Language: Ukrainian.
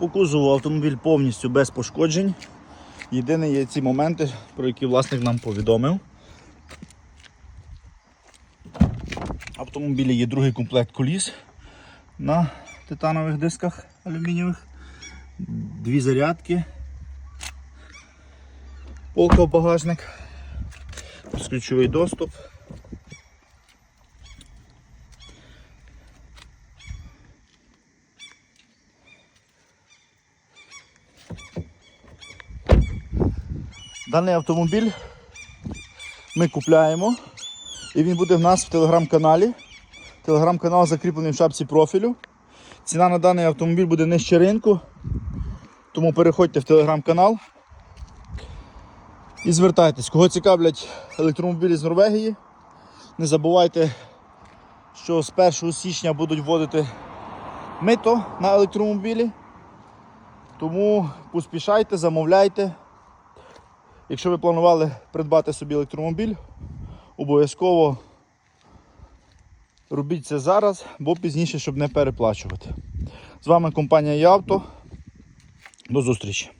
По кузову автомобіль повністю без пошкоджень. Єдине є ці моменти, про які власник нам повідомив. В автомобілі є другий комплект коліс на титанових дисках алюмінієвих, дві зарядки, полка в багажник, ключовий доступ. Даний автомобіль ми купляємо і він буде в нас в телеграм-каналі. Телеграм-канал закріплений в шапці профілю. Ціна на даний автомобіль буде нижче ринку. Тому переходьте в телеграм-канал і звертайтесь. Кого цікавлять електромобілі з Норвегії. Не забувайте, що з 1 січня будуть вводити мито на електромобілі. Тому поспішайте, замовляйте. Якщо ви планували придбати собі електромобіль, обов'язково робіть це зараз, бо пізніше, щоб не переплачувати. З вами компанія Явто. До зустрічі!